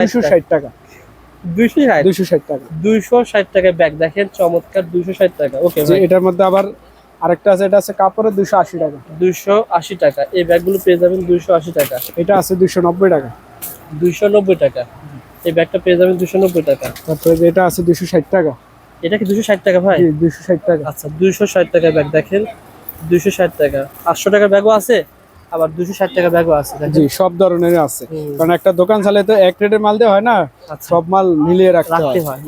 দুশো ষাট টাকা। দুইশো ষাট? দুশো ষাট টাকা। দুইশো ষাট টাকায় ব্যাগ দেখেন চমৎকার দুইশো ষাট টাকা। ওকে এটার মধ্যে আবার আরেকটা আছে এটা আছে কাপড়ের দুশো আশি টাকা। দুইশো আশি টাকা। এই ব্যাগগুলো পেয়ে যাবেন দুইশো আশি টাকা। এটা আছে দুশো নব্বই টাকা। দুইশো নব্বই টাকা। এই ব্যাগটা পেয়ে যাবেন দুশো নব্বই টাকা। তারপরে যে এটা আছে দুশো ষাট টাকা। এটা কি দুশো ষাট টাকা ভাই? দুশো ষাট টাকা। আচ্ছা দুইশো ষাট টাকার ব্যাগ দেখেন। দুইশো ষাট টাকা। আটশো টাকার ব্যাগও আছে? আবার দুশো ষাট টাকার ব্যাগও আছে জি সব ধরনের আছে। কারণ একটা দোকান চালে তো এক রেটের মাল দেওয়া হয় না আচ্ছা। সব মাল মিলিয়ে রাখতে রাখতে হয়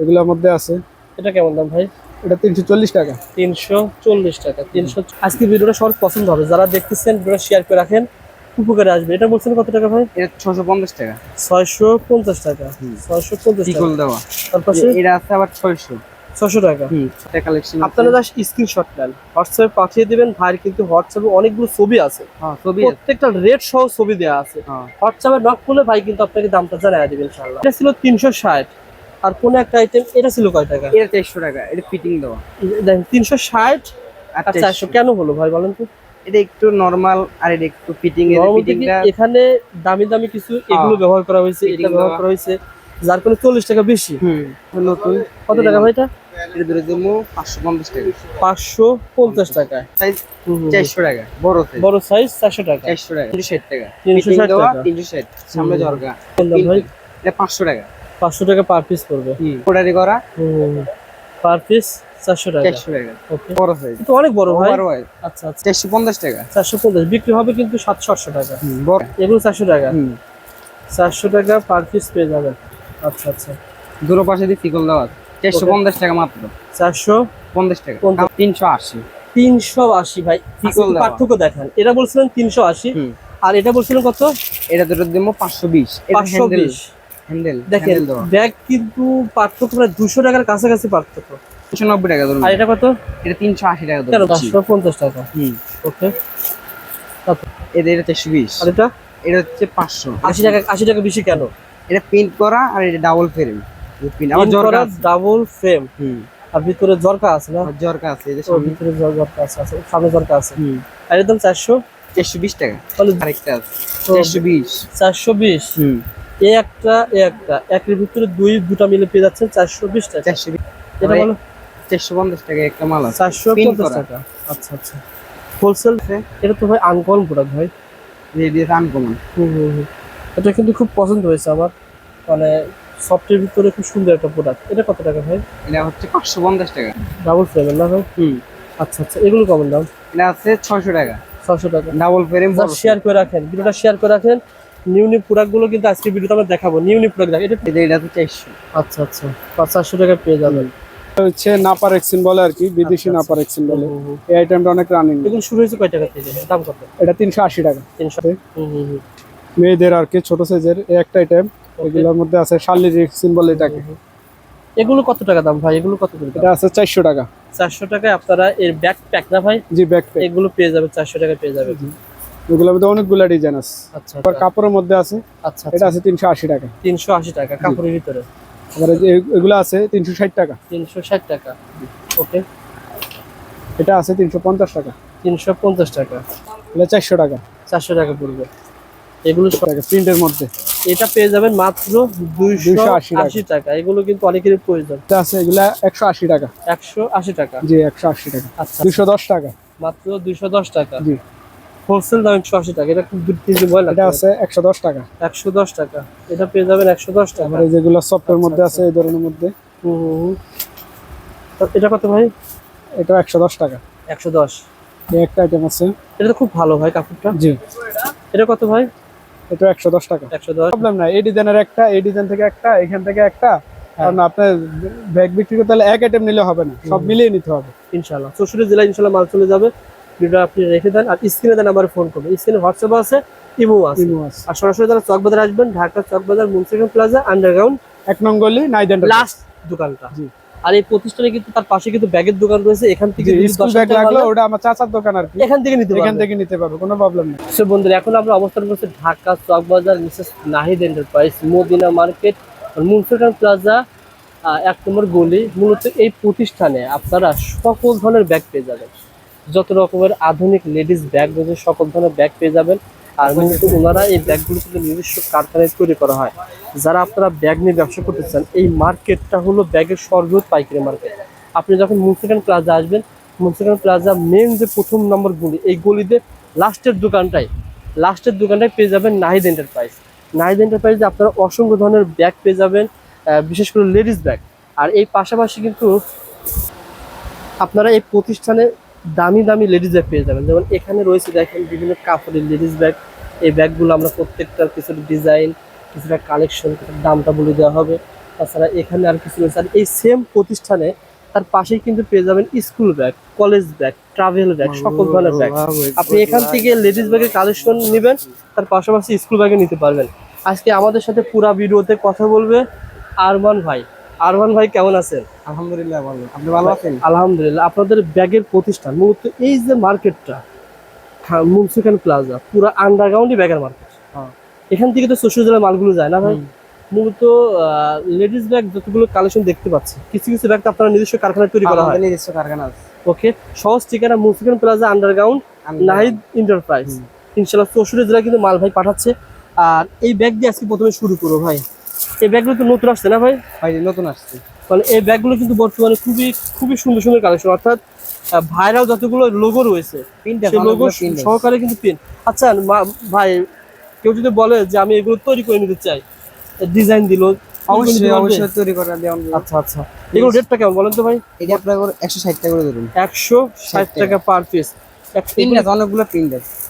এগুলোর মধ্যে আছে। এটা কেমন দাম ভাই? এটা তিনশো চল্লিশ টাকা। তিনশো চল্লিশ টাকা তিনশো আজকে ভিডিওটা সবার পছন্দ হবে। যারা দেখতেছেন শেয়ার করে রাখেন উপকারে আসবে। এটা বলছেন কত টাকা ভাই? এটা ছশো পঞ্চাশ টাকা। ছয়শো পঞ্চাশ টাকা ছয়শো পঞ্চাশ টাকা। দেওয়া? তারপর এটা আছে আবার ছয়শো। ছশো টাকা। কালেকশন আপনারা জাস্ট স্ক্রিনশট নেন। হোয়াটসঅ্যাপে পাঠিয়ে দিবেন ভাইয়ের কিন্তু হোয়াটসঅ্যাপে অনেকগুলো ছবি আছে। হ্যাঁ ছবি প্রত্যেকটা রেট সহ ছবি দেওয়া আছে। হ্যাঁ। হোয়াটসঅ্যাপে নক করলে ভাই কিন্তু আপনাকে দামটা জানাই দিবেন ইনশাআল্লাহ। এটা ছিল তিনশো ষাট। আর কোন একটা আইটেম এটা ছিল কয় টাকা? এটা চারশো টাকা এটা ফিটিং দেওয়া। দেখেন তিনশো ষাট আর চারশো। কেন হলো ভাই বলেন তো? এটা একটু নরমাল আর এটা একটু ফিটিং এখানে দামি দামি কিছু এগুলো ব্যবহার করা হয়েছে এটা ব্যবহার করা হয়েছে। যার কোনো চল্লিশ টাকা বেশি। হুম নতুন। কত টাকা ভাই এটা? এটা ধরে দেবো পাঁচশো পঞ্চাশ টাকা। পাঁচশো পঞ্চাশ টাকায় সাইজ। চারশো টাকা বড় সাইজ। বড় সাইজ চারশো টাকা। চারশো টাকা তিনশো ষাট টাকা। 360 ফিটিং দেওয়া টাকা। তিনশো ষাট সামনে ঝরকা ভাই? এটা পাঁচশো টাকা। পাঁচশো টাকা পার পিস পড়বে। করা। পার পিস চারশো টাকা। চারশো টাকা। বড় সাইজ। অনেক বড় ভাই। আচ্ছা আচ্ছা। চারশো পঞ্চাশ টাকা। চারশো পঞ্চাশ বিক্রি হবে কিন্তু সাতশো আটশো টাকা। বড়। এগুলো চারশো টাকা। চারশো টাকা পার পিস পেয়ে যাবেন। আচ্ছা আচ্ছা। দুটো পাশে দিয়ে ফিকল দেওয়া চারশো. পঞ্চাশ টাকা মাত্র। চারশো পঞ্চাশ টাকা। তিনশো আশি। তিনশো আশি ভাই। পার্থক্য দেখেন। এটা বলছিলেন তিনশো আশি। আর এটা বলছিলেন কত? এটা দুটো দেবো পাঁচশো বিশ। পাঁচশো বিশ। হ্যান্ডেল দেখেন ব্যাগ কিন্তু পার্থক্য প্রায় দুশো টাকার কাছাকাছি পার্থক্য। তিনশো নব্বই টাকা ধরুন। আর এটা কত? এটা তিনশো আশি টাকা ধরুন। পাঁচশো পঞ্চাশ টাকা? হুম। ওকে। এটা এটা চারশো বিশ। আর এটা? এটা হচ্ছে পাঁচশো। আশি টাকা আশি টাকা বেশি কেন? এটা প্রিন্ট করা আর এটা ডাবল ফ্রেম ডাবল ফ্রেম হুম। আর ভিতরে জরকা আছে না? জরকা আছে ভিতরে জরকা আছে আছে। সামনে জরকা আছে। হুম। আর একদম চারশো? চারশো বিশ টাকা। তাহলে আরেকটা আছে। চারশো বিশ। চারশো বিশ? এ একটা এ একটা। একের ভিতরে দুই দুটা মিলে পেয়ে যাচ্ছেন চারশো বিশ টাকা। চারশো বিশ। এটা বলো। চারশো পঞ্চাশ টাকা একটা মাল আছে। চারশো পঞ্চাশ টাকা। আচ্ছা আচ্ছা। হোলসেল এটা তো ভাই আনকমন প্রোডাক্ট ভাই। রেডিয়াস আনকমন হুম হুম হুম। এটা কিন্তু খুব পছন্দ হয়েছে আমার। মানে সফটের ভিতরে খুব সুন্দর একটা প্রোডাক্ট এটা কত টাকা ভাই? এটা হচ্ছে পাঁচশো পঞ্চাশ টাকা। ডাবল ফ্রেমের না ভাই? হুম। আচ্ছা আচ্ছা এগুলো কেমন দাম? এটা আছে ছয়শো টাকা। ছশো টাকা। ডাবল ফ্রেম বড়। শেয়ার করে রাখেন ভিডিওটা শেয়ার করে রাখেন। নিউ নিউ প্রোডাক্টগুলো কিন্তু আজকে ভিডিওতে আমরা দেখাবো। নিউ নিউ প্রোডাক্ট এটা এটা এটা হচ্ছে চারশো। আচ্ছা আচ্ছা পাঁচ চারশো টাকা পেয়ে যাবেন। হচ্ছে নাপার এক্সিন বলে আর কি বিদেশি নাপার এক্সিন বলে। এই আইটেমটা অনেক রানিং এগুলো শুরু হয়েছে কয় টাকা থেকে দাম কত? এটা তিনশো আশি টাকা। তিনশো। হুম হুম হুম। মেয়েদের আর কি ছোট সাইজের এই একটা আইটেম এগুলোর মধ্যে আছে শালির এক্সিন বলে এটাকে। এগুলো কত টাকা দাম ভাই? এগুলো কত করে এটা আছে চারশো টাকা। চারশো টাকায় আপনারা এর ব্যাক প্যাক না ভাই? জি ব্যাক প্যাক এগুলো পেয়ে যাবে চারশো টাকা পেয়ে যাবেন। এগুলোর মধ্যে অনেকগুলো ডিজাইন আছে। আচ্ছা আবার কাপড়ের মধ্যে আছে। আচ্ছা এটা আছে তিনশো আশি টাকা। তিনশো আশি টাকা কাপড়ের ভিতরে। আবার এগুলো আছে তিনশো ষাট টাকা। তিনশো ষাট টাকা। ওকে। এটা আছে তিনশো পঞ্চাশ টাকা। তিনশো পঞ্চাশ টাকা। এটা চারশো টাকা। চারশো টাকা পড়বে। এগুলো প্রিন্টের মধ্যে। এটা পেয়ে যাবেন মাত্র দুইশো 280 টাকা। আশি টাকা। এগুলো কিন্তু অনেকেরই প্রয়োজন। এটা আছে এগুলা একশো আশি টাকা। একশো আশি টাকা। জি একশো আশি টাকা। আচ্ছা। দুশো দশ টাকা। মাত্র দুইশো দশ টাকা। জি। হোলসেল দাম একশো আশি টাকা। এটা খুব এটা আছে একশো দশ টাকা। একশো দশ টাকা। এটা পেয়ে যাবেন একশো দশ টাকা। তারপরে যেগুলো সফটের মধ্যে আচ্ছা, আছে এই ধরনের মধ্যে। এটা কত ভাই? এটা একশো দশ টাকা। একশো দশ। একটা আইটেম আছে। এটা তো খুব ভালো ভাই কাপড়টা। জি। এটা কত ভাই? এটা একশো দশ টাকা। একশো দশ। প্রবলেম নাই এই ডিজাইনের একটা এই ডিজাইন থেকে একটা এখান থেকে একটা। কারণ আপনার ব্যাগ বিক্রি করতে হলে এক আইটেম নিলে হবে না সব মিলিয়ে নিতে হবে। ইনশাল্লাহ চৌষট্টি জেলায় ইনশাল্লাহ মাল চলে যাবে। ভিডিও আপনি রেখে দেন আর স্ক্রিনে দেন আমার ফোন করবেন স্ক্রিনে হোয়াটসঅ্যাপ আছে ইমো আছে। ইমো আছে। আর সরাসরি যারা চকবাজার আসবেন ঢাকা চকবাজার মুন্সিগঞ্জ প্লাজা আন্ডারগ্রাউন্ড এক নং গলি নাইদেন লাস্ট দোকানটা। জি। আর এই প্রতিষ্ঠানে কিন্তু তার পাশে কিন্তু ব্যাগের দোকান রয়েছে এখান থেকে স্কুল ব্যাগ লাগল ওটা আমার চাচার দোকান আর কি। এখান থেকে নিতে এখান থেকে নিতে পারব কোনো প্রবলেম নেই। সো বন্ধুরা এখন আমরা অবস্থান করছি Dhaka Chawkbazar Mrs Nahid enterprise Madina market Munshiganj plaza এক নম্বর গলি মূলত এই প্রতিষ্ঠানে আপনারা সকল ধরনের ব্যাগ পেয়ে যাবেন। যত রকমের আধুনিক লেডিস ব্যাগ রয়েছে সকল ধরনের ব্যাগ পেয়ে যাবেন। আর মূলত ওনারা এই ব্যাগগুলো কিন্তু নিজস্ব কারখানায় তৈরি করা হয়। যারা আপনারা ব্যাগ নিয়ে ব্যবসা করতে চান, এই মার্কেটটা হলো ব্যাগের সর্বোচ্চ পাইকারি মার্কেট। আপনি যখন মুন্সিকান প্লাজা আসবেন, মুন্সিকান প্লাজা মেন যে প্রথম নম্বর গলি, এই গলিতে লাস্টের দোকানটাই লাস্টের দোকানটায় পেয়ে যাবেন নাহিদ এন্টারপ্রাইজ নাহিদ এন্টারপ্রাইজে আপনারা অসংখ্য ধরনের ব্যাগ পেয়ে যাবেন বিশেষ করে লেডিস ব্যাগ আর এই পাশাপাশি কিন্তু আপনারা এই প্রতিষ্ঠানে দামি দামি লেডিস ব্যাগ পেয়ে যাবেন। যেমন এখানে রয়েছে দেখেন বিভিন্ন কাপড়ের লেডিস ব্যাগ এই ব্যাগগুলো আমরা প্রত্যেকটার কিছুটা ডিজাইন কিছুটা কালেকশন দামটা বলে দেওয়া হবে। তাছাড়া এখানে আর কিছু রয়েছে। আর এই সেম প্রতিষ্ঠানে তার পাশেই কিন্তু পেয়ে যাবেন school bag college bag travel bag সকল ধরনের ব্যাগ আপনি এখান থেকে লেডিস ব্যাগের কালেকশন নেবেন তার পাশাপাশি স্কুল ব্যাগে নিতে পারবেন। আজকে আমাদের সাথে পুরা ভিডিওতে কথা বলবে আরমান ভাই। আরমান ভাই কেমন আছেন? আলহামদুলিল্লাহ ভালো। আপনি ভালো আছেন? আলহামদুলিল্লাহ। আপনাদের ব্যাগের প্রতিষ্ঠান মূলত এই যে মার্কেটটা মুন্সিকান প্লাজা পুরো আন্ডারগ্রাউন্ডই ব্যাগের মার্কেট। হ্যাঁ। এখান থেকে তো শ্বশুর জেলার মালগুলো যায় না ভাই? মূলত লেডিস ব্যাগ যতগুলো কালেকশন দেখতে পাচ্ছি কিছু কিছু ব্যাগ তো আপনারা নিজস্ব কারখানায় তৈরি করা হয়। নিজস্ব কারখানা আছে। ওকে সহজ ঠিকানা Munshiganj plaza underground Nahid enterprise ইনশাল্লাহ চৌষট্টি জেলা কিন্তু মাল ভাই পাঠাচ্ছে। আর এই ব্যাগ দিয়ে আজকে প্রথমে শুরু করব ভাই। এই ব্যাগগুলো তো নতুন আসছে না ভাই? ভাই নতুন আসছে। মানে এই ব্যাগগুলো কিন্তু বর্তমানে খুবই খুবই সুন্দর সুন্দর কালেকশন অর্থাৎ ভাইরাল যতগুলো লোগো রয়েছে লোগো সহকারে কিন্তু পিন আচ্ছা ভাই কেউ যদি বলে যে আমি এগুলো তৈরি করে নিতে চাই ডিজাইন দিল অবশ্যই অবশ্যই তৈরি করে দেওয়া আচ্ছা আচ্ছা। এগুলো রেটটা কেমন বলেন তো ভাই? এটা আপনার একশো ষাট টাকা করে ধরুন। একশো ষাট টাকা। পার পিস অনেকগুলো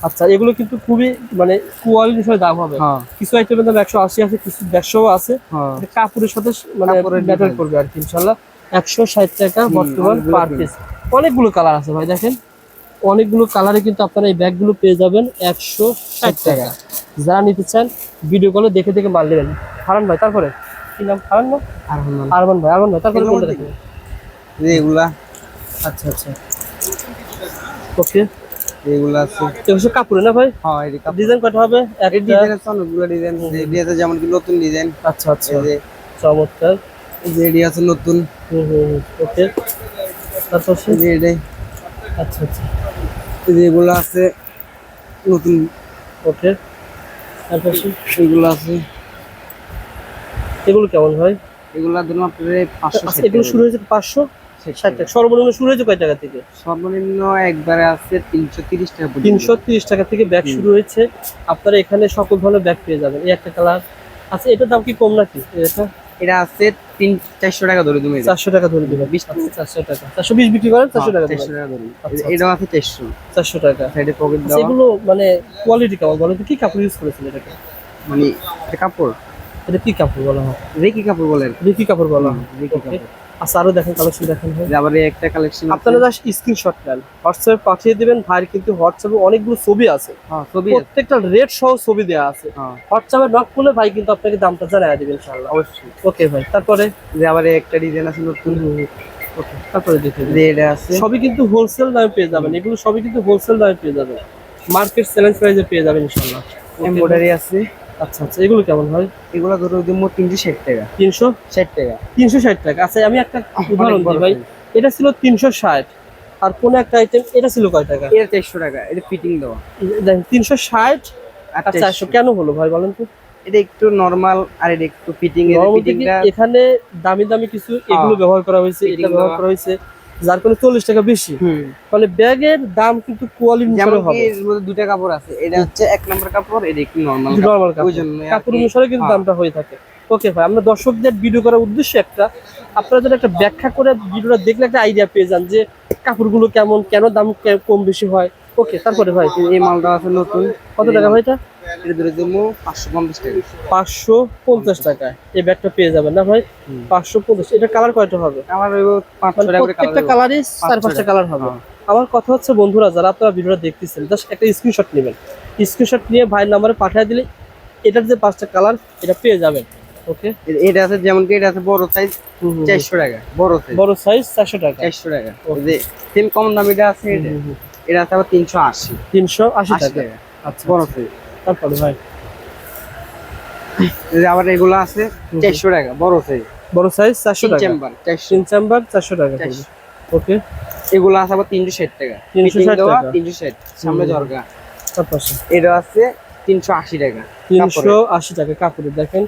আচ্ছা এগুলো কিন্তু খুবই মানে কোয়ালিটি হিসেবে দাম হবে। হ্যাঁ। কিছু আইটেমের দাম একশো আশি আছে কিছু দেড়শো আছে। হ্যাঁ। কাপড়ের সাথে মানে কাপড়ের করবে আর কি ইনশাল্লাহ। একশো ষাট টাকা বর্তমান অনেকগুলো পার পিস অনেকগুলো কালার আছে ভাই দেখেন। অনেকগুলো কালারে কিন্তু আপনারা এই ব্যাগগুলো পেয়ে যাবেন একশো ষাট টাকা। যারা নিতে চান ভিডিও কলে দেখে দেখে মাল নেবেন। হারান ভাই তারপরে? কি নাম? হারান না? আর আরমান ভাই আরমান ভাই তারপরে এগুলোর কোনটা দেখবেন? এগুলা। আচ্ছা আচ্ছা। ওকে। এগুলা আছে। এগুলো কাপড়ে না ভাই? হ্যাঁ এই কাপড়। ডিজাইন কয়টা হবে? একটা ডিজাইন আছে অনেকগুলো ডিজাইন এডি আছে যেমন কি নতুন ডিজাইন আচ্ছা আচ্ছা। এই যে চমৎকার। এডি আছে নতুন। হুম হুম ওকে। তারপর যে এডি আচ্ছা আচ্ছা। এই যে এগুলো আছে নতুন। ওকে। তারপর এগুলো আছে। এগুলো কেমন হয়? এগুলা ধরুন আপনার পাঁচশো আচ্ছা, এগুলো শুরু হয়েছে পাঁচশো? ষাট টাকা সর্বনিম্ন শুরু হয়েছে কয় টাকা থেকে? সর্বনিম্ন একবারে আছে তিনশো তিরিশ টাকা তিনশো তিরিশ টাকা থেকে ব্যাগ শুরু হয়েছে। আপনারা এখানে সকল ধরনের ব্যাগ পেয়ে যাবেন। এই একটা কালার। আচ্ছা এটার দাম কি কম নাকি? এটা? এটা আছে তিন চারশো টাকা ধরে তুমি। চারশো টাকা ধরে বিশ আচ্ছা, চারশো টাকা। চারশো বিশ বিক্রি করেন চারশো টাকা চারশো টাকা ধরুন আচ্ছা, এটাও আছে চারশো। চারশো টাকা। সাইডে পকেট আচ্ছা, দেওয়া। এগুলো মানে কোয়ালিটি কেমন বলেন কি কাপড় ইউজ করেছেন এটাকে? মানে এটা কাপড়? এটা কি কাপড় বলা হয়? রেকি কাপড় বলেন এটা কি। কাপড় বলা হয়। রেকি কাপড়। আচ্ছা আরও দেখেন কালেকশন দেখেন আবার একটা কালেকশন আপনারা জাস্ট স্ক্রিনশট নেন। হোয়াটসঅ্যাপে পাঠিয়ে দিবেন ভাইয়ের কিন্তু হোয়াটসঅ্যাপে অনেকগুলো ছবি আছে। হ্যাঁ ছবি প্রত্যেকটা রেট সহ ছবি দেওয়া আছে। হ্যাঁ। হোয়াটসঅ্যাপে নক করলে ভাই কিন্তু আপনাকে দামটা জানাই দিবেন ইনশাআল্লাহ। অবশ্যই। ওকে ভাই তারপরে? যে আবার একটা ডিজাইন আছে নতুন। ওকে তারপরে দেখে যে এটা আছে। সবই কিন্তু হোলসেল দামে পেয়ে যাবেন। এগুলো সবই কিন্তু হোলসেল দামে পেয়ে যাবেন। মার্কেট চ্যালেঞ্জ প্রাইসে পেয়ে যাবেন ইনশাআল্লাহ। এমব্রয়ডারি আছে। আচ্ছা আচ্ছা এগুলো কেমন এগুলো ধরো মোট তিনশো ষাট টাকা। তিনশো? ষাট টাকা। তিনশো ষাট টাকা। আচ্ছা আমি একটা উদাহরণ দিই ভাই। এটা ছিল তিনশো ষাট। আর কোন একটা আইটেম এটা ছিল কয় টাকা? এটা চারশো টাকা এটা ফিটিং দেওয়া। দেখেন তিনশো ষাট আর চারশো। কেন হলো ভাই বলেন তো? এটা একটু নর্মাল আর এটা একটু ফিটিং এখানে দামি দামি কিছু এগুলো। ব্যবহার করা হয়েছে এটা ব্যবহার করা হয়েছে। যার কোন চল্লিশ টাকা বেশি। মানে ব্যাগের দাম কিন্তু কোয়ালিটি যেমন হবে। এর মধ্যে দুটা কাপড় আছে এটা হচ্ছে এক নম্বর কাপড় এটা একটু নর্মাল নর্মাল কাপড়। কাপড় অনুসারে কিন্তু হ্যাঁ। দামটা হয়ে থাকে। ওকে ভাই আমরা দর্শকদের ভিডিও করার উদ্দেশ্য একটা আপনারা যদি একটা ব্যাখ্যা করে ভিডিওটা দেখলে একটা আইডিয়া পেয়ে যান যে কাপড়গুলো কেমন কেন দাম কম বেশি হয়। ওকে তারপরে ভাই এই মালটা আছে নতুন। কত টাকা ভাই এটা? এটা ধরে দেবো পাঁচশো পঞ্চাশ টাকা। পাঁচশো পঞ্চাশ টাকায় এই ব্যাগটা পেয়ে যাবেন না ভাই? পাঁচশো পঞ্চাশ। এটা কালার কয়টা হবে? আমার ওই পাঁচশো টাকা করে প্রত্যেকটা কালারই চার পাঁচটা কালার হবে। আমার কথা হচ্ছে বন্ধুরা যারা আপনারা ভিডিওটা দেখতেছেন জাস্ট একটা স্ক্রিনশট নেবেন। স্ক্রিনশট নিয়ে ভাইয়ের নাম্বারে পাঠিয়ে দিলে এটার যে পাঁচটা কালার এটা পেয়ে যাবেন। ওকে এটা আছে যেমন কি এটা আছে বড় সাইজ চারশো টাকা। বড় সাইজ বড় সাইজ চারশো টাকা। চারশো টাকা। ওই যে সেম কম দামিটা আছে এটা। এটা আছে আবার তিনশো আশি। তিনশো আশি টাকা। আচ্ছা বড় তারপরে ভাই? আবার এগুলো আছে চারশো টাকা বড় সাইজ। বড় সাইজ চারশো টাকা। চেম্বার তিন চেম্বার চারশো টাকা ওকে। এগুলো আছে আবার তিনশো ষাট টাকা। 360 Fitting দেওয়া টাকা। তিনশো ষাট সামনে এটা আছে তিনশো আশি টাকা তিনশো আশি টাকা কাপড়ে দেখেন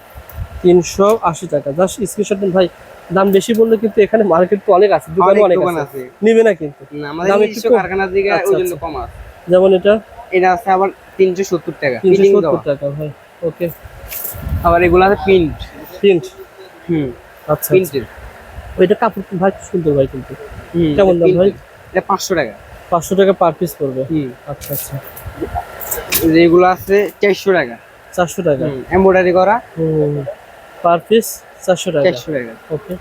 তিনশো আশি টাকা। জাস্ট স্ক্রিনশট ভাই। দাম বেশি বললে কিন্তু এখানে মার্কেট তো অনেক আছে দোকানে অনেক আছে। নিবে না কিন্তু। না, আমাদের দাম একটু। কারখানার দিকে আচ্ছা, ওই জন্য আচ্ছা। কম আছে। যেমন এটা? এটা আছে আবার তিনশো সত্তর টাকা তিনশো ফিটিং সত্তর দেওয়া। টাকা ভাই। ওকে আবার এগুলো আছে প্রিন্ট। প্রিন্ট হুম। আচ্ছা প্রিন্টের ওইটা কাপড় ভাই সুন্দর ভাই কিন্তু। কেমন দাম ভাই? এটা পাঁচশো টাকা। পাঁচশো টাকা পার পিস পড়বে? হুম। আচ্ছা আচ্ছা। যেগুলো আছে চারশো টাকা। চারশো টাকা? এমব্রয়ডারি করা। পার পিস চারশো টাকা। চারশো টাকা। ওকে।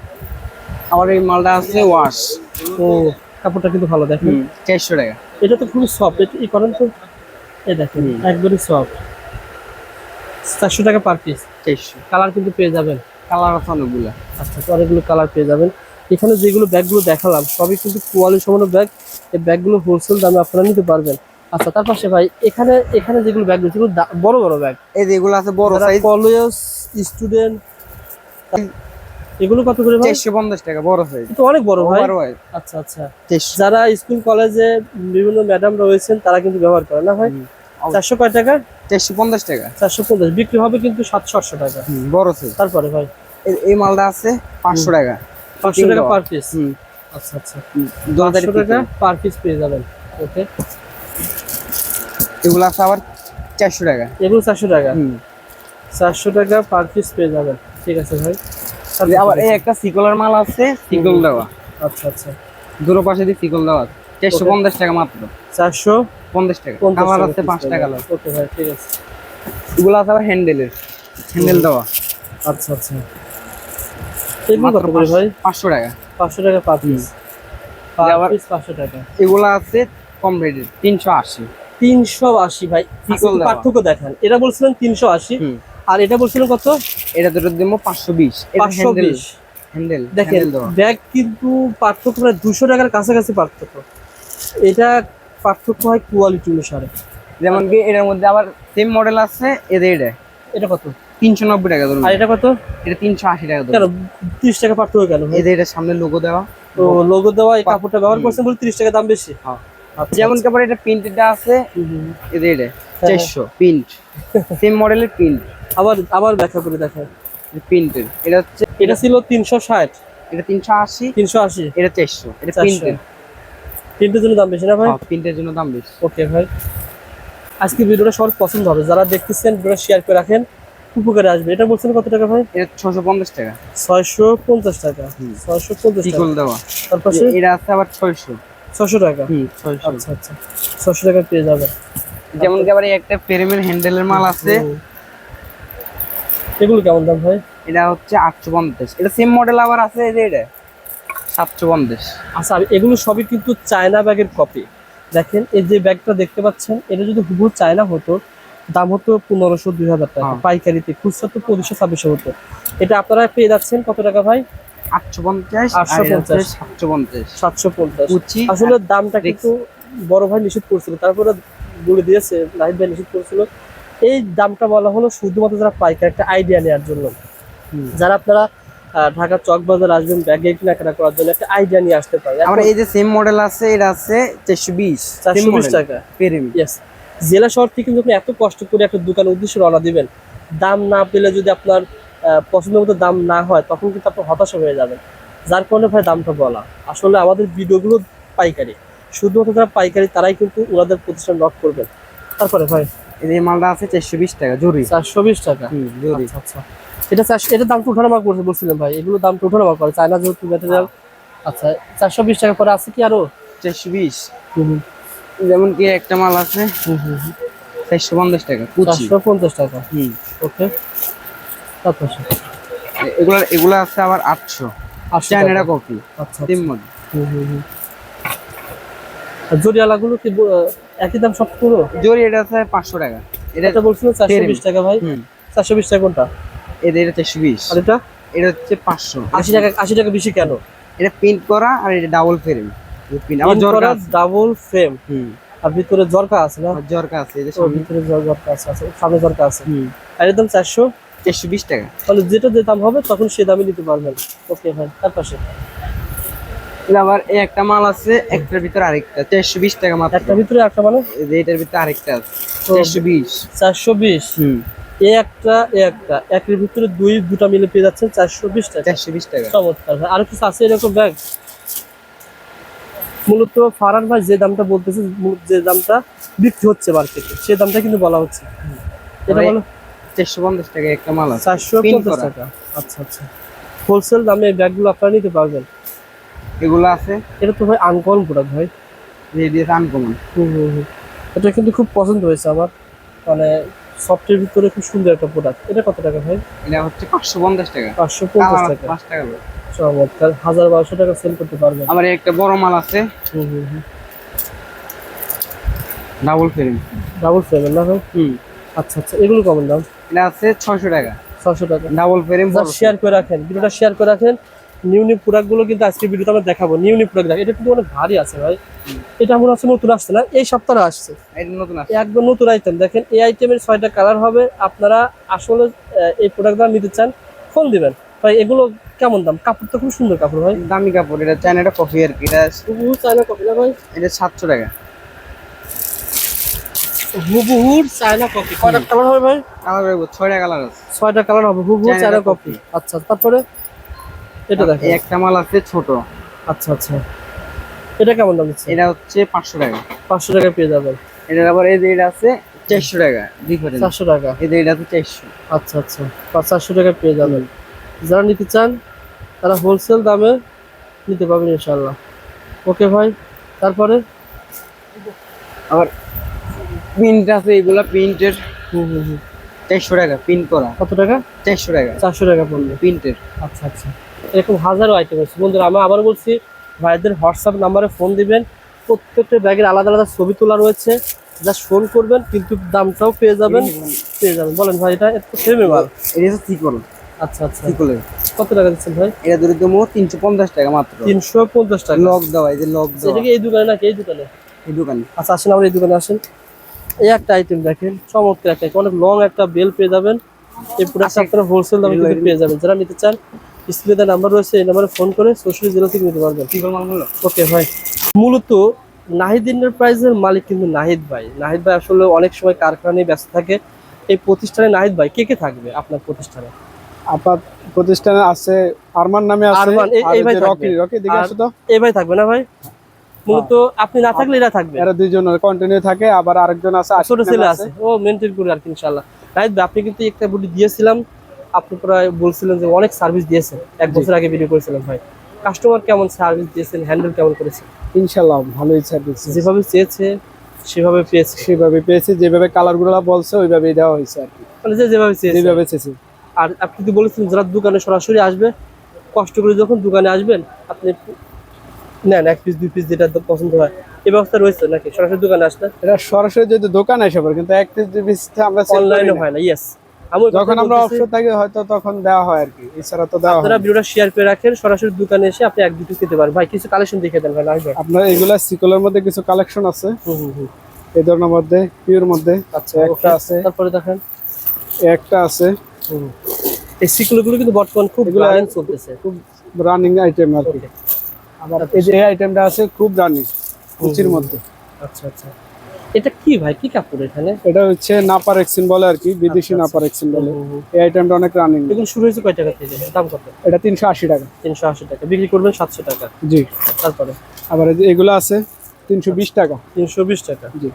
আবার এই মালটা আছে ওয়াশ। ও কাপড়টা কিন্তু ভালো দেখেন। চারশো টাকা। এটা তো খুবই সফট এটা ই করেন তো? এই দেখেন। একবারই সফট চারশো টাকা পার পিস চারশো। কালার কিন্তু পেয়ে যাবেন। কালার আছে অনেকগুলো। আচ্ছা তো অনেকগুলো কালার পেয়ে যাবেন। এখানে যেগুলো ব্যাগগুলো দেখালাম সবই কিন্তু কোয়ালিটি সম্পন্ন ব্যাগ। এই ব্যাগগুলো হোলসেল দামে আপনারা নিতে পারবেন। আচ্ছা তার পাশে ভাই এখানে এখানে যেগুলো ব্যাগ সেগুলো বড় বড় ব্যাগ এই যে এগুলো আছে বড় সাইজ কলেজ স্টুডেন্ট এগুলো কত করে ভাই? চারশো পঞ্চাশ টাকা বড় সাইজ এটা অনেক বড় ভাই। আচ্ছা আচ্ছা। যারা স্কুল কলেজে বিভিন্ন ম্যাডাম রয়েছেন তারা কিন্তু ব্যবহার করে না ভাই? হুম। চারশো কয় টাকা? চারশো পঞ্চাশ টাকা। চারশো পঞ্চাশ। বিক্রি হবে কিন্তু সাতশো আটশো টাকা। বড় সাইজ তারপরে ভাই? এই মালটা আছে পাঁচশো টাকা। পাঁচশো টাকা পার পিস আচ্ছা আচ্ছা। দশ পাঁচশো টাকা পার পিস পেয়ে যাবেন। ওকে। এগুলো আছে আবার চারশো টাকা। এগুলো চারশো টাকা। হুম। চারশো টাকা পার পিস পেয়ে যাবেন। ঠিক আছে ভাই। এই আবার এই একটা সিকলার মাল আছে সিকল দেওয়া। আচ্ছা আচ্ছা। দুটো পাশে দিয়ে সিকল দেওয়া চারশো পঞ্চাশ টাকা মাত্র। চারশো পঞ্চাশ টাকা। কালার আছে পাঁচ টাকা যাবেন। ওকে ভাই ঠিক আছে। এগুলো আছে আবার হ্যান্ডেলের। হ্যান্ডেল দেওয়া। আচ্ছা আচ্ছা। এগুলো কত করে ভাই? পাঁচশো টাকা। পাঁচশো টাকা পার পিস। আবার- পাঁচশো টাকা। এগুলো আছে কম রেটের তিনশো আশি। তিনশো আশি ভাই। দেওয়া। পার্থক্য দেখেন। এটা বলছিলেন তিনশো আশি। আর এটা বলছিলেন কত? এটা দুটো দিব পাঁচশো বিশ। পাঁচশো বিশ। হ্যান্ডেল দেখেন ব্যাগ কিন্তু পার্থক্য প্রায় দুশো টাকার কাছাকাছি পার্থক্য। এটা পার্থক্য হয় কোয়ালিটি অনুসারে। যেমন কি এটার মধ্যে আবার সেম মডেল আছে এদের এটা এটা কত? তিনশো নব্বই টাকা ধরুন। আর এটা কত? এটা তিনশো আশি টাকা ধরুন। তিরিশ টাকা পার্থক্য কেন? এদের এটা সামনে লোগো দেওয়া। তো লোগো দেওয়া এই কাপড়টা ব্যবহার করছেন বলে তিরিশ টাকা দাম বেশি? হ্যাঁ। আচ্ছা, যেমন আচ্ছা। কাপড় এটা প্রিন্টেডটা আছে। এদের এটা হ্যাঁ। চারশো প্রিন্ট সেম মডেলের প্রিন্ট আবার আবার ব্যাখ্যা করে দেখেন প্রিন্টেড। এটা হচ্ছে এটা ছিল তিনশো ষাট। এটা তিনশো আশি। তিনশো আশি। এটা চারশো। এটা চারশো। প্রিন্টেড। তিনটের জন্য দাম বেশি না ভাই? প্রিন্টের জন্য দাম বেশি। ওকে ভাই। আজকে ভিডিওটা সবার পছন্দ হবে। যারা দেখতেছেন ভিডিওটা শেয়ার করে রাখেন। উপকারে আসবে। এটা বলছেন কত টাকা ভাই? এটা ছশো পঞ্চাশ টাকা। ছয়শো পঞ্চাশ টাকা। ছয়শো পঞ্চাশ টাকা। দেওয়া। তার পাশে এটা আছে আবার ছয়শো। ছশো টাকা। হুম ছয়শো। আচ্ছা আচ্ছা। ছশো টাকা পেয়ে যাবেন। যেমন কি আবার একটা ফ্রেমের হ্যান্ডেলের মাল আছে। এগুলো কেমন দাম ভাই? এটা হচ্ছে আটশো পঞ্চাশ এটা সেম মডেল আবার আছে এই যে এটা? সাতশো পঞ্চাশ আচ্ছা এগুলো সবই কিন্তু চায়না ব্যাগের কপি দেখেন এই যে ব্যাগটা দেখতে পাচ্ছেন এটা যদি হুবহু চায়না হতো দাম হতো পনেরোশো দুই হাজার টাকা। হ্যাঁ। পাইকারিতে খুচরা তো পঁচিশশো ছাব্বিশশো হতো। এটা আপনারা পেয়ে যাচ্ছেন কত টাকা ভাই? আটশো পঞ্চাশ। 850 সাতশো পঞ্চাশ। সাতশো পঞ্চাশ আসলে দামটা কিন্তু বড় ভাই নিষেধ করছিল। তারপরে বলে দিয়েছে নাহিদ ভাই নিষেধ করছিল। এই দামটা বলা হলো শুধুমাত্র যারা পাইকার একটা আইডিয়া নেওয়ার জন্য। যারা আপনারা ঢাকার চক বাজার আসবেন ব্যাগে কেনাকাটা করার জন্য একটা আইডিয়া নিয়ে আসতে পারে আমার এই যে সেম মডেল আছে এটা আছে চারশো বিশ। চারশো বিশ টাকা। ইয়েস জেলা শহর থেকে যখন এত কষ্ট করে একটা দোকানের উদ্দেশ্যে রওনা দিবেন দাম না পেলে যদি আপনার পছন্দ মতো দাম না হয় তখন কিন্তু আপনি হতাশা হয়ে যাবেন। যার কারণে ভাই দামটা বলা। আসলে আমাদের ভিডিওগুলো পাইকারি। শুধুমাত্র যারা পাইকারি তারাই কিন্তু ওনাদের প্রতিষ্ঠান লক করবেন। তারপরে ভাই এই মালটা আছে চারশো বিশ টাকা জরি। চারশো বিশ টাকা? হুম জরি। আচ্ছা আচ্ছা। এটা এটা দামটা উঠানামা করছে বলছিলেন ভাই? এগুলো দামটা উঠানামা করে? চায়না যেহেতু ম্যাটেরিয়াল আচ্ছা চারশো বিশ টাকা করে আছে কি আরও? চারশো বিশ। হুম হুম, যেমন কি একটা মাল আছে। চারশো পঞ্চাশ টাকা চারশো পঞ্চাশ টাকা? হুম। ওকে। তারপর? এগুলা এগুলা আছে আবার আটশো। চায়নাটা কপি আচ্ছা হুম, হুম। আর জরিয়ালাগুলো কি একই দাম সব পুরো? জরি এটা আছে পাঁচশো টাকা। এটা বলছিল চারশো বিশ টাকা ভাই। চারশো বিশ টাকা কোনটা? এটা এটা চারশো বিশ। আর এটা? এটা হচ্ছে পাঁচশো। আশি টাকা আশি টাকা বেশি কেন? এটা প্রিন্ট করা আর এটা ডাবল ফ্রেম প্রিন্ট জরকা ডাবল ফ্রেম হুম। আর ভিতরে জরকা আছে না? জরকা আছে এই যে ভিতরে জরকা আছে আছে। সামনে জরকা আছে। হুম। আর এর দাম চারশো? চারশো বিশ টাকা। তাহলে যেটা যে দাম হবে তখন সে দামে নিতে পারবেন। ওকে ভাই তার পাশে আবার এই একটা মাল আছে একটার ভিতরে আরেকটা চারশো বিশ টাকা মাত্র। একটা ভিতরে একটা মানে? এটার ভিতরে আরেকটা আছে চারশো বিশ। চারশো বিশ? হুম। এ একটা এ একটা। একের ভিতরে দুই দুটা মিলে পেয়ে যাচ্ছেন চারশো বিশ টাকা। চারশো বিশ টাকা। চমৎকার ভাই। কিছু আছে এরকম ব্যাগ? মূলত ফারান ভাই যে দামটা বলতেছে যে দামটা বিক্রি হচ্ছে মার্কেটে সেই দামটা কিন্তু বলা হচ্ছে। এটা বলো। চারশো পঞ্চাশ টাকা একটা মাল আছে চারশো পঞ্চাশ টাকা। আচ্ছা আচ্ছা। হোলসেল দামে এই ব্যাগগুলো আপনারা নিতে পারবেন। এগুলো আছে। এটা তো ভাই আনকমন প্রোডাক্ট ভাই। Radius uncommon. এটা কিন্তু খুব পছন্দ হয়েছে আমার। মানে সফটের ভিতরে খুব সুন্দর একটা প্রোডাক্ট এটা কত টাকা ভাই? এটা হচ্ছে পাঁচশো পঞ্চাশ টাকা। পাঁচশো পঞ্চাশ টাকা। পাঁচ টাকা চমৎকার। হাজার বারোশো টাকা সেল করতে পারবেন। আবার একটা বড় মাল আছে। ডাবল ফ্রেম ডাবল ফ্রেমের না ভাই? হুম। আচ্ছা আচ্ছা। এগুলো কেমন দাম? এটা আছে ছয়শো টাকা। ছশো টাকা। ডাবল ফ্রেম শেয়ার করে রাখেন। ভিডিওটা শেয়ার করে রাখেন। নিউ নিউ প্রোডাক্টগুলো কিন্তু আজকে ভিডিওতে আমরা দেখাবো। নিউ নিউ প্রোডাক্ট এটা কিন্তু অনেক ভারী আছে ভাই। এটা মনে হচ্ছে নতুন আসছে না এই সপ্তাহে আসছে। একদম নতুন আইটেম দেখেন এই আইটেমের ছয়টা কালার হবে। আপনারা আসলে এই প্রোডাক্টটা নিতে চান ফোন দিবেন। ভাই এগুলো কেমন দাম? কাপড় তো খুব সুন্দর কাপড় ভাই। দামি কাপড় এটা চায়নাটা কফি আর কি। এটা হুবহু চায়না কপি না ভাই। এটা সাতশো টাকা। হুবহুর চায়না কপি কয়টা কালার হবে ভাই? কালার হবে ছয়টা কালার আছে। ছয়টা কালার হবে হুবহু চায়না। কপি আচ্ছা তারপরে? এটা দেখেন। একটা মাল আছে ছোট। আচ্ছা আচ্ছা। এটা কেমন দাম দিচ্ছে এটা হচ্ছে পাঁচশো টাকা। পাঁচশো টাকা পেয়ে যাবেন। এটার আবার এই যে এটা আছে চারশো টাকা ডিফারেন্স চারশো টাকা। এই যে এটা আছে চারশো। আচ্ছা আচ্ছা। পাঁচ চারশো টাকা পেয়ে যাবেন। যারা নিতে চান তারা হোলসেল দামে নিতে পারবেন ইনশাল্লাহ ওকে ভাই তারপরে? আবার প্রিন্ট আছে এগুলা প্রিন্টের হুম হুম হুম। চারশো টাকা প্রিন্ট করা। কত টাকা? চারশো টাকা। চারশো টাকা পড়বে। প্রিন্টের আচ্ছা আচ্ছা। এরকম হাজারো আইটেম আছে। বন্ধুরা আমি আবার বলছি ভাইদের হোয়াটসঅ্যাপ নাম্বারে ফোন দিবেন। প্রত্যেকটা ব্যাগের আলাদা আলাদা ছবি তোলা রয়েছে। যা ফোন করবেন কিন্তু দামটাও পেয়ে যাবেন। পেয়ে যাবেন। বলেন ভাই এটা একটু সেমে মাল এটা হচ্ছে সিকল আচ্ছা আচ্ছা। কত টাকা দিচ্ছেন ভাই? এটা দেবো তিনশো পঞ্চাশ টাকা মাত্র। তিনশো পঞ্চাশ টাকা। লক দেওয়া এই যে লক দেওয়া এটা কি এই দোকানে নাকি? এই দোকানে? এই দোকানে। আচ্ছা আসেন আমরা এই দোকানে আসেন। এই একটা আইটেম দেখেন চমৎকার একটা অনেক লং একটা বেল পেয়ে যাবেন। এই প্রোডাক্ট আপনারা হোলসেল দামে পেয়ে যাবেন। যারা নিতে চান স্ক্রিনে নাম্বার রয়েছে এই নাম্বারে ফোন করে সোশ্যাল জেলা থেকে নিতে পারবেন। ওকে ভাই। মূলত নাহিদ এন্টারপ্রাইজের মালিক কিন্তু নাহিদ ভাই। নাহিদ ভাই আসলে অনেক সময় কারখানায় ব্যস্ত থাকে। এই প্রতিষ্ঠানে নাহিদ ভাই কে কে থাকবে আপনার প্রতিষ্ঠানে? আপাত প্রতিষ্ঠানে আছে আরমান নামে আছে আরমান, এই- ভাই রকি থাকবে। রকি আর- আসো তো। এই ভাই থাকবে না ভাই? মূলত আপনি না থাকলে এরা থাকবে। এরা দুইজন কন্টিনিউ থাকে আবার আরেকজন আছে আশিক ছোট ছেলে আছে। ও মেনটেন করে আর কি ইনশাল্লাহ রাইট ভাই আপনি কিন্তু একটা বুটি দিয়েছিলাম আপনি প্রায় বলছিলেন যে অনেক সার্ভিস দিয়েছেন। এক বছর আগে ভিডিও করেছিলেন ভাই। কাস্টমার কেমন সার্ভিস দিয়েছেন? হ্যান্ডেল কেমন করেছে ইনশাল্লাহ ভালোই সার্ভিস যেভাবে চেয়েছে সেভাবে পেয়েছে। সেভাবে পেয়েছে যেভাবে কালারগুলো বলছে ওইভাবেই দেওয়া হয়েছে আর কি। মানে যে যেভাবে চেয়েছে। যেভাবে চেয়েছি। আর আপনি তো বলেছিলেন যারা দোকানে সরাসরি আসবে কষ্ট করে যখন দোকানে আসবেন আপনি নেন এক পিস দুই পিস যেটা পছন্দ হয়। এই ব্যবস্থা রয়েছে নাকি? সরাসরি দোকানে আসলে? এটা সরাসরি যদি দোকান পড়ে কিন্তু এক পিস দুই পিস আমরা অনলাইনে হয় না ইয়েস যখন আমরা অবসর থাকি হয়তো তখন দেওয়া হয় আর কি। এছাড়া তো দেওয়া হয় আপনারা। ভিডিওটা শেয়ার করে রাখেন সরাসরি দোকানে এসে আপনি এক দুটো খেতে পারেন ভাই কিছু কালেকশন দেখে দেন ভাই ভাই আপনার এগুলা সিকলের মধ্যে কিছু কালেকশন আছে? এই ধরনের মধ্যে পিওর মধ্যে। আচ্ছা একটা আছে। তারপরে দেখেন। একটা আছে। এই সিকুলগুলো কিন্তু বর্তমান খুব রানিং চলতেছে। খুব রানিং আইটেম আর কি. আবার এই যে আইটেমটা আছে খুব রানিং কুচির মধ্যে। আচ্ছা আচ্ছা। এটা কি ভাই? কি কাপড় এখানে? এটা হচ্ছে নাপার এক্সিন বলে আর কি বিদেশি আচ্ছা, নাপার এক্সিন বলে হুম, হুম। এই আইটেমটা অনেক রানিং এখন শুরু হয়েছে কয় টাকা থেকে? দাম কত? এটা তিনশো আশি টাকা। তিনশো আশি টাকা। বিক্রি করবেন সাতশো টাকা। জি। তারপরে? আবার এগুলো আছে তিনশো বিশ টাকা। তিনশো বিশ টাকা। জি।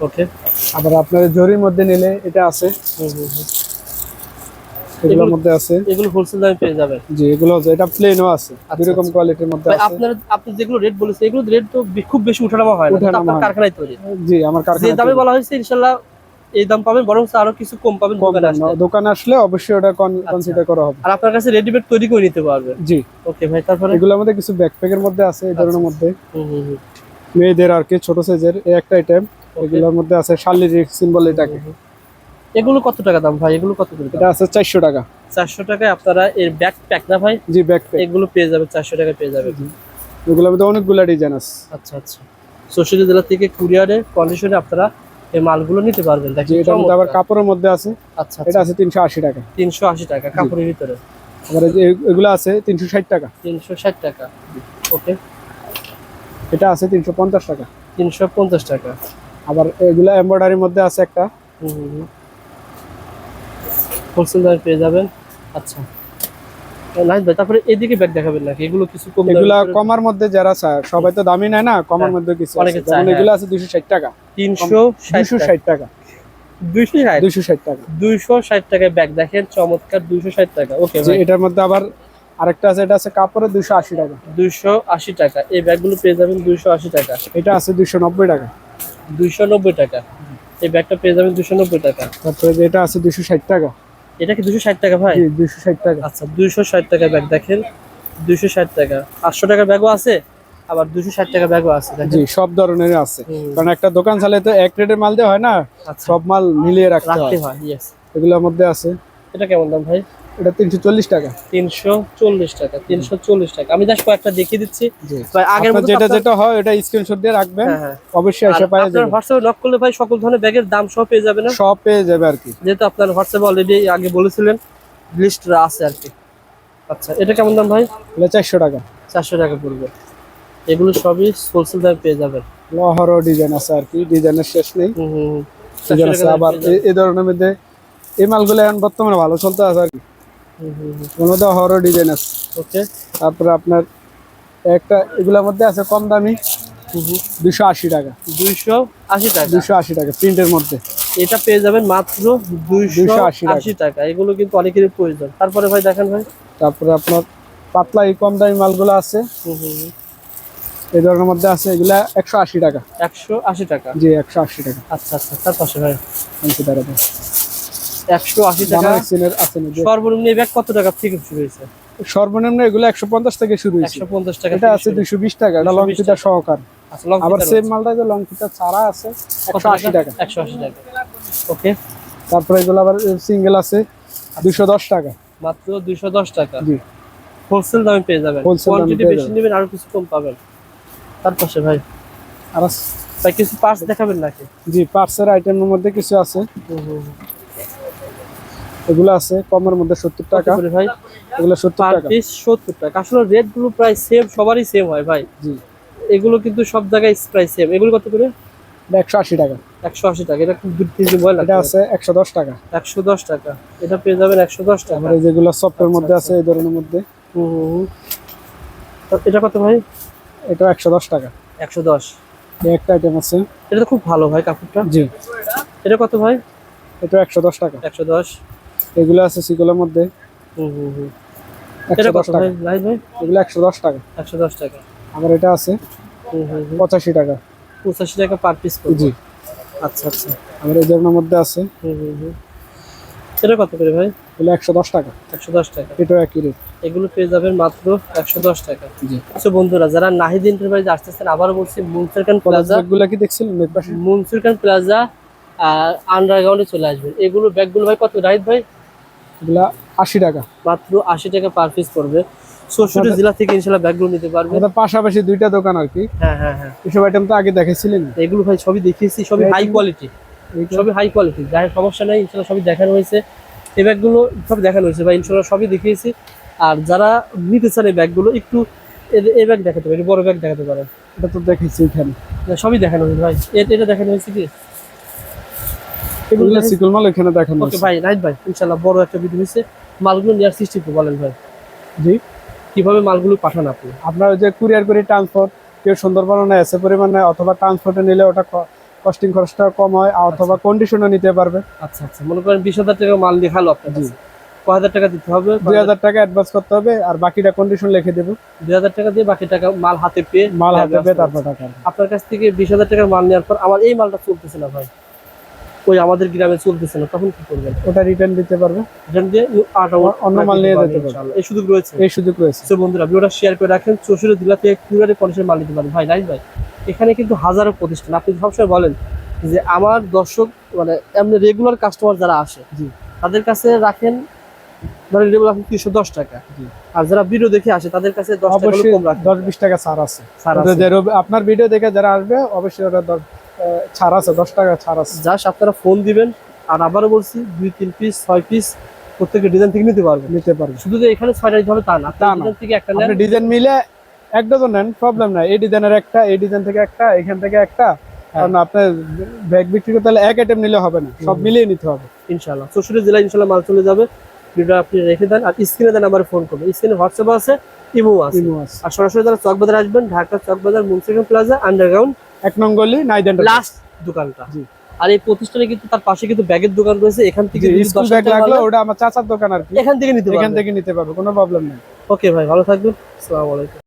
ওকে আবার আপনার জরির মধ্যে নিলে এটা আছে। এগুলোর মধ্যে আছে। এগুলো হোলসেল দামে পেয়ে যাবেন। জি এগুলো এটা প্লেনও আছে। আচ্ছা, দুই রকম আচ্ছা। কোয়ালিটির মধ্যে ভাই আছে। আপনার আপনি যেগুলো রেট বলেছেন এগুলো রেট তো খুব বেশি উঠানামা হয় না। আপনার কারখানায় তৈরি। জি আমার যে দামে বলা হয়েছে ইনশাল্লাহ এই দাম পাবেন বরং আরও কিছু কম পাবেন দোকানে আসলে। দোকানে আসলে অবশ্যই ওটা কনসিডার করা হবে। আর আপনার কাছে রেডিমেড তৈরি করে নিতে পারবেন জি। ওকে ভাই তারপরে? এগুলোর মধ্যে কিছু ব্যাকপ্যাকের মধ্যে আছে এই ধরনের আচ্ছা। মধ্যে। হুম, হুম, হুম। মেয়েদের আর কি ছোট সাইজের এই একটা আইটেম এগুলোর মধ্যে আছে শালির সিম্বল এটাকে। এগুলো কত টাকা দাম ভাই? এগুলো কত করে এটা আছে চারশো টাকা। চারশো টাকায় আপনারা এর ব্যাক প্যাক না ভাই? জি ব্যাকপ্যাক এগুলো পেয়ে যাবে চারশো টাকা পেয়ে যাবেন। এগুলোর মধ্যে অনেকগুলো ডিজাইন আছে। আচ্ছা আচ্ছা। চৌষট্টি জেলা থেকে কুরিয়ারে কন্ডিশনে আপনারা এই মালগুলো নিতে পারবেন। দেখেন এটার মধ্যে আবার কাপড়ের মধ্যে আছে। আচ্ছা এটা আচ্ছা। আছে তিনশো আশি টাকা। তিনশো আশি টাকা কাপড়ের ভিতরে। আবার এগুলো আছে তিনশো ষাট টাকা। তিনশো ষাট টাকা। ওকে। এটা আছে তিনশো পঞ্চাশ টাকা। তিনশো পঞ্চাশ টাকা। আবার এগুলা এমব্রয়ডারির মধ্যে আছে একটা। হোলসেল দামে পেয়ে যাবেন। আচ্ছা। ভাই তারপরে এদিকে ব্যাগ দেখাবেন নাকি? এগুলো কিছু কম দামে কমার মধ্যে যারা সবাই তো দামি নেয় না কমার হ্যাঁ, মধ্যে কিছু অনেকে আছে। যেমন হ্যাঁ। এগুলো আছে টাকা। তিনশো দুশো ষাট ষাট টাকা। টাকা। টাকায় ব্যাগ দেখেন চমৎকার দুইশো ষাট টাকা। ওকে ভাই। এটার মধ্যে আবার আরেকটা আছে এটা আছে কাপড়ের দুশো আশি টাকা। দুইশো আশি টাকা। এই ব্যাগগুলো পেয়ে যাবেন দুইশো আশি টাকা। এটা আছে দুশো নব্বই টাকা। দুইশো নব্বই টাকা। এই ব্যাগটা পেয়ে যাবেন দুশো নব্বই টাকা। তারপরে এটা আছে দুশো ষাট টাকা। এটা কি দুশো ষাট টাকা ভাই? দুশো ষাট টাকা। আচ্ছা দুশো ষাট টাকা ব্যাগ দেখেন। দুশো ষাট টাকা। পাঁচশো টাকার ব্যাগও আছে আবার দুশো ষাট টাকা ব্যাগও আছে জি সব ধরনের আছে। কারণ একটা দোকান চালে তো এক রেটের মাল দেওয়া হয় না আচ্ছা। সব মাল মিলিয়ে রাখতে হয়। এগুলোর মধ্যে আছে। এটা কেমন দাম ভাই? এটা তিনশো চল্লিশ টাকা। তিনশো চল্লিশ টাকা তিনশো চল্লিশ টাকা। আমি জাস্ট কয়েকটা দেখিয়ে দিচ্ছি। ভাই আগের মতো যেটা যেটা হয় ওটা স্ক্রিনশট দিয়ে রাখবেন। হ্যাঁ হ্যাঁ। অবশ্যই আর পাওয়া আপনার যাবে হোয়াটসঅ্যাপে নক করলে ভাই সকল ধরনের ব্যাগের দাম সহ পেয়ে যাবে না সব পেয়ে যাবে আর কি। যেহেতু আপনার হোয়াটসঅ্যাপে অলরেডি আগে বলেছিলেন লিস্ট আছে আর কি। আচ্ছা এটা কেমন দাম ভাই? এটা চারশো টাকা। চারশো টাকা পড়বে। এগুলো সবই হোলসেল দামে পেয়ে যাবেন। লহরও ডিজাইন আছে আর কি ডিজাইনের শেষ নেই। হুম। ডিজাইন আছে আবার এই ধরনের মধ্যে এই মালগুলো এখন বর্তমানে ভালো চলতে আছে আর কি। হরও ডিজাইন আছে। ওকে তারপরে আপনার একটা এগুলোর মধ্যে আছে কম দামি দুশো আশি টাকা। দুইশো আশি টাকা। দুশো আশি টাকা প্রিন্টের মধ্যে। এটা পেয়ে যাবেন মাত্র দুইশো 280 টাকা। আশি টাকা। এগুলো কিন্তু অনেকেরই প্রয়োজন। তারপরে ভাই দেখেন ভাই। তারপরে আপনার পাতলা এই কম দামি মালগুলো আছে। এই ধরনের মধ্যে আছে এগুলা একশো আশি টাকা। একশো আশি টাকা। জি একশো আশি টাকা। আচ্ছা আচ্ছা তার পাশে ভাই। একশো আশি টাকা। সর্বনিম্ন এই ব্যাগ কত টাকা থেকে শুরু হয়েছে? সর্বনিম্ন এগুলো একশো পঞ্চাশ থেকে শুরু হয়েছে। একশো পঞ্চাশ টাকা এটা আছে দুশো বিশ টাকা এটা লং 220 সহকার। আচ্ছা আবার সেম মালটা যে লং ফিটার ছাড়া আছে একশো আশি টাকা? একশো আশি টাকা। ওকে। তারপরে এগুলো আবার সিঙ্গেল আছে দুশো দশ টাকা। মাত্র দুইশো দশ টাকা। জি। হোলসেল দামে পেয়ে যাবেন। কোয়ান্টিটি বেশি নেবেন আরও কিছু কম পাবেন। তার পাশে ভাই। আর ভাই কিছু পার্স দেখাবেন নাকি? জি পার্সের আইটেমের মধ্যে কিছু আছে। এগুলো আছে কমের মধ্যে সত্তর টাকা। ভাই? এগুলো সত্তর টাকা। পিস সত্তর টাকা। আসলে রেটগুলো প্রায় সেম সবারই সেম হয় ভাই। জি। এগুলো কিন্তু সব জায়গায় প্রায় সেম এগুলো কত করে? একশো আশি টাকা। একশো আশি টাকা। এটা খুব থেকে বয় এটা আছে একশো দশ টাকা। একশো দশ টাকা। এটা পেয়ে যাবেন একশো দশ টাকা। তারপরে যেগুলো সফটের আচ্ছা, মধ্যে আচ্ছা। আছে এই ধরনের মধ্যে। এটা কত ভাই? এটা একশো দশ টাকা। একশো দশ। একটা আইটেম আছে। এটা তো খুব ভালো ভাই কাপড়টা। জি। এটা কত ভাই? এটা একশো দশ টাকা। একশো দশ। এগুলো আছে সিগুলোর মধ্যে। এটা কত ভাই? ভাই এগুলো একশো দশ টাকা। একশো দশ টাকা। আবার এটা আছে পঁচাশি টাকা। পঁচাশি টাকা পার পিস জি। আচ্ছা আচ্ছা। আবার এই মধ্যে আছে। এটা কত করে ভাই? এগুলো একশো দশ টাকা। একশো দশ টাকা। এটাও একই রেট এগুলো পেয়ে যাবেন মাত্র একশো দশ টাকা। জি। তো বন্ধুরা যারা নাহিদ এন্টারপ্রাইজে আসতেছেন আবারও বলছি মুনসিরখান প্লাজা গুলা কি দেখছিলেন মুনসিরখান প্লাজা আন্ডারগ্রাউন্ডে চলে আসবেন। এগুলো ব্যাগগুলো ভাই কত? রাইট ভাই? এগুলা আশি টাকা। মাত্র আশি টাকা পার পিস পড়বে। জেলা থেকে ইনশাল্লাহ ব্যাগগুলো নিতে আমাদের পাশাপাশি দুইটা দোকান আর কি। হ্যাঁ হ্যাঁ হ্যাঁ। এসব আইটেম তো আগে দেখেছিলেন। এগুলো ভাই সবই দেখিয়েছি সবই হাই কোয়ালিটি সবই হাই কোয়ালিটি সমস্যা নেই ইনশাল্লাহ সবই দেখানো হয়েছে। এই ব্যাগগুলো সব দেখানো হয়েছে ভাই ইনশাল্লাহ সবই দেখিয়েছি। আর যারা নিতে চান এই ব্যাগগুলো একটু এই ব্যাগ দেখাতে পারে বড় ব্যাগ দেখাতে পারে এটা তো দেখেছি এখানে। সবই দেখানো হয়েছে ভাই। এটা দেখানো হয়েছে কি? এগুলো এগুলো মাল এখানে দেখানো ওকে ভাই নাইট ভাই ইনশাল্লাহ বড় একটা ভিডিও হয়েছে। মালগুলো নেওয়ার সিস্টেম বলেন ভাই। জি। কীভাবে মালগুলো পাঠান আপনি? আপনার যে কুরিয়ার করে ট্রান্সপোর্ট কেউ সুন্দরবন এসে পরিমাণে অথবা ট্রান্সপোর্টে নিলে ওটা কস্টিং খরচটা কম হয় অথবা কন্ডিশনও নিতে পারবে। আচ্ছা আচ্ছা মনে করেন বিশ হাজার টাকা মাল দেখাল আপনার জি। কাছে। ক হাজার টাকা দিতে হবে? দুই হাজার টাকা অ্যাডভান্স করতে হবে আর বাকিটা কন্ডিশন লিখে দেবো। দুই হাজার টাকা দিয়ে বাকি টাকা মাল হাতে পেয়ে মাল হাতে ব্যাগ পেয়ে তারপর টাকা। আপনার কাছ থেকে বিশ হাজার টাকার মাল নেওয়ার পর আমার এই মালটা চলতেছে না ভাই। ওই আমাদের গ্রামে চলতেছে না তখন কি করবেন? ওটা রিটার্ন দিতে পারবে। এখান দিয়ে আট অন্য মাল নিয়ে যেতে পারবে। এই সুযোগ রয়েছে? এই সুযোগ রয়েছে। তো বন্ধুরা ভিডিওটা শেয়ার করে রাখেন চৌষট্টি জেলা থেকে কন্ডিশন মাল নিতে পারেন ভাই নাইন ভাই। এখানে কিন্তু হাজারো প্রতিষ্ঠান। আপনি সবসময় বলেন যে আমার দর্শক মানে এমনি রেগুলার কাস্টমার যারা আসে জি। তাদের কাছে রাখেন মানে রেগুলার রাখেন তিনশো দশ টাকা। আর যারা ভিডিও দেখে আসে তাদের কাছে দশ বিশ টাকা ছাড় আছে। ওটা আপনার ভিডিও দেখে যারা আসবে অবশ্যই ওটা আহ, ছাড় আছে দশ টাকা ছাড় আছে জাস্ট আপনারা ফোন দিবেন আর আবারও বলছি দুই তিন পিস ছয় পিস প্রত্যেকের ডিজাইন থেকে নিতে পারবেন। নিতে পারবে শুধু যে এখানে ছয়টা দিতে হবে তা না তা না। থেকে একটা নেন। ডিজাইন মিলে এক ডজন নেন প্রবলেম নাই। এই ডিজাইনের একটা এই ডিজাইন থেকে একটা এখান থেকে একটা। কারণ আপনার ব্যাগ বিক্রি করতে হলে এক আইটেম নিলে হবে না সব মিলিয়ে নিতে হবে। ইনশাল্লাহ চৌষট্টি জেলায় ইনশাল্লাহ মাল চলে যাবে। ভিডিও আপনি রেখে দেন আর স্ক্রিনে দেন আমার ফোন করবেন স্ক্রিনে হোয়াটসঅ্যাপ আছে ইমো আছে। আর সরাসরি যারা চকবাজার আসবেন ঢাকা চকবাজার মুন্সিগঞ্জ প্লাজা আন্ডারগ্রাউন্ড এক নং গলি নাইদেন লাস্ট দোকানটা। জি। আর এই প্রতিষ্ঠানে কিন্তু তার পাশে কিন্তু ব্যাগের দোকান রয়েছে এখান থেকে স্কুল ব্যাগ লাগল ওটা আমার চাচার দোকান আর কি। এখান থেকে নিতে এখান থেকে নিতে পারব কোনো প্রবলেম নেই। ওকে ভাই ভালো থাকবেন। আসসালামু আলাইকুম।